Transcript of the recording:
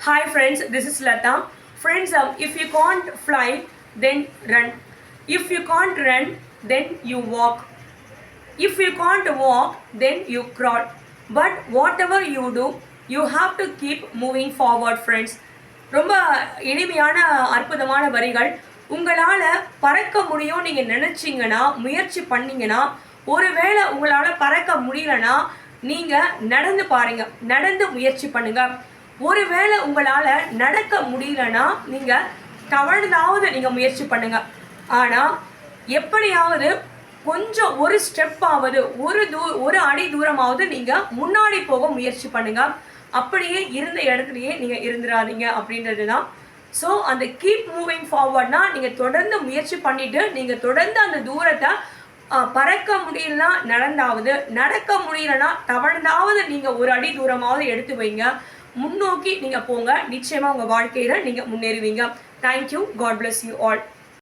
Hi friends this is Latha friends if you can't fly then run if you can't run then you walk if you can't walk then you crawl but whatever you do you have to keep moving forward friends ரொம்ப எளிமையான அற்புதமான வரிகள் உங்களால் பறக்க முடியும் நீங்கள் நினச்சிங்கன்னா முயற்சி பண்ணிங்கன்னா ஒருவேளை உங்களால் பறக்க முடியலன்னா நீங்கள் நடந்து பாருங்கள் நடந்து முயற்சி பண்ணுங்கள் ஒருவேளை உங்களால் நடக்க முடியலன்னா நீங்கள் தவழ்ந்தாவது நீங்கள் முயற்சி பண்ணுங்கள் ஆனால் எப்படியாவது கொஞ்சம் ஒரு ஸ்டெப்பாவது ஒரு தூ ஒரு அடி தூரமாவது நீங்கள் முன்னாடி போக முயற்சி பண்ணுங்கள் அப்படியே இருந்த இடத்துலையே நீங்கள் இருந்துடாதீங்க அப்படின்றது தான் ஸோ அந்த கீப் மூவிங் ஃபார்வர்ட்னா நீங்கள் தொடர்ந்து முயற்சி பண்ணிவிட்டு நீங்கள் தொடர்ந்து அந்த தூரத்தை பறக்க முடியலனா நடந்தாவது நடக்க முடியலன்னா தவழ்ந்தாவது நீங்கள் ஒரு அடி தூரமாவது எடுத்து வைங்க. முன்னோக்கி நீங்கள் போங்க. நிச்சயமாக உங்கள் வாழ்க்கையில் நீங்கள் முன்னேறுவீங்க. Thank you God bless you all